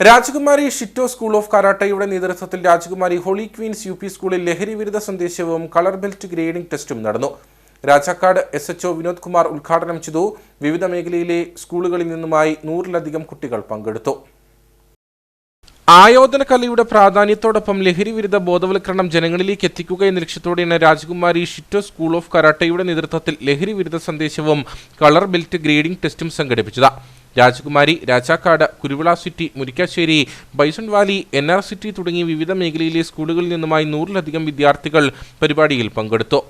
രാജകുമാരി ഷിറ്റോ school of കരാട്ടയുടെ നേതൃത്വത്തിൽ രാജകുമാരി ഹോളി ക്വീൻസ് യു പി സ്കൂളിൽ ലഹരി വിരുദ്ധ സന്ദേശവും കളർ ബെൽറ്റ് ഗ്രേഡിംഗ് ടെസ്റ്റും നടന്നു. രാജാക്കാട് എസ് എച്ച്ഒ വിനോദ് കുമാർ ഉദ്ഘാടനം ചെയ്തു. വിവിധ മേഖലയിലെ സ്കൂളുകളിൽ നിന്നുമായി നൂറിലധികം കുട്ടികൾ പങ്കെടുത്തു. ആയോധന കലയുടെ പ്രാധാന്യത്തോടൊപ്പം ലഹരി വിരുദ്ധ ബോധവൽക്കരണം ജനങ്ങളിലേക്ക് എത്തിക്കുക എന്ന ലക്ഷ്യത്തോടെയാണ് രാജകുമാരി ഷിറ്റോ സ്കൂൾ ഓഫ് കരാട്ടയുടെ നേതൃത്വത്തിൽ ലഹരി വിരുദ്ധ സന്ദേശവും കളർ ബെൽറ്റ് ഗ്രേഡിംഗ് ടെസ്റ്റും സംഘടിപ്പിച്ചത്. Rajakumari Rajakkad Kuruvila city Murikkassery bison valley N R city തുടങ്ങിയ വിവിധ മേഖലയിലെ സ്കൂളുകളിൽ നിന്നുമായി നൂറിലധികം വിദ്യാർത്ഥികൾ പരിപാടിയിൽ പങ്കെടുത്തു.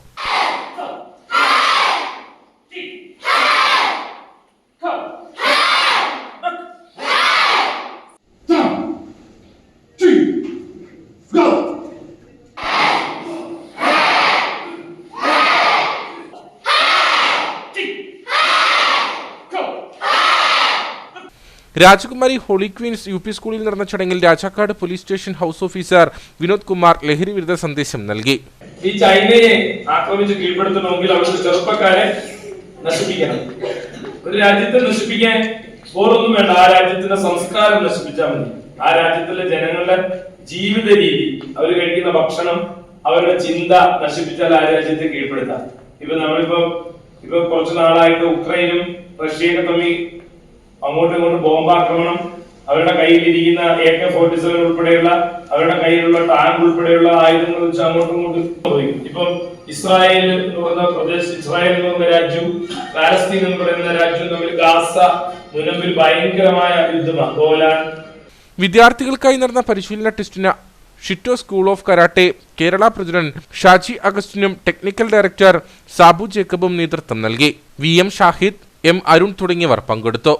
രാജകുമാരി ഹോളി ക്വീൻസ് യു പി സ്കൂളിൽ നടന്ന ചടങ്ങിൽ Rajakkad police station house officer Vinod Kumar ലഹരി വിരുദ്ധ സന്ദേശം നൽകി. ഈ ചൈനയെ ആക്രമിച്ച് കീഴ്പ്പെടുത്തണമെങ്കിൽ അവിടുത്തെ ചെറുപ്പക്കാരെ നശിപ്പിക്കണം. ഒരു രാജ്യത്തെ നശിപ്പിക്കാൻ വേറൊന്നും വേണ്ട. ആ രാജ്യത്തിന്റെ സംസ്കാരം നശിപ്പിച്ചാൽ മതി. ആ രാജ്യത്തിലെ ജനങ്ങളുടെ ജീവിത രീതി അവർ കഴിക്കുന്ന ഭക്ഷണം അവരുടെ ചിന്ത നശിപ്പിച്ചാൽ ആ രാജ്യത്തെ കീഴ്പ്പെടുത്താം. ഇപ്പൊ നമ്മളിപ്പോ ഇപ്പൊ കുറച്ചു നാളായിട്ട് ഉക്രൈനും റഷ്യയൊക്കെ തമ്മിൽ അങ്ങോട്ടും ഇങ്ങോട്ടും ബോംബാക്രമണം അവരുടെ കയ്യിലിരിക്കുന്ന എ കെ ഫോർട്ടി സെവൻ ഉൾപ്പെടെയുള്ള അവരുടെ കയ്യിലുള്ള ടാങ്ക് ഉൾപ്പെടെയുള്ള ആയുധങ്ങൾ വെച്ച് അങ്ങോട്ടും ഇങ്ങോട്ടും പോയി. ഇപ്പം ഇസ്രായേൽ എന്ന് പറയുന്ന പ്രദേശം ഇസ്രായേൽ എന്ന് പറയുന്ന രാജ്യവും പാലസ്തീൻ എന്ന് പറയുന്ന രാജ്യവും തമ്മിൽ ഗാസ മുനമ്പിൽ ഭയങ്കരമായ യുദ്ധമാണ്. ഗോലാൻ. വിദ്യാർത്ഥികൾക്കായി നടന്ന പരിശീലന ടെസ്റ്റിന് Shito school of karate Kerala president Shaji അഗസ്റ്റിനും technical director Sabu ജേക്കബും നേതൃത്വം നൽകി. V M Shahid M Arun തുടങ്ങിയവർ പങ്കെടുത്തു.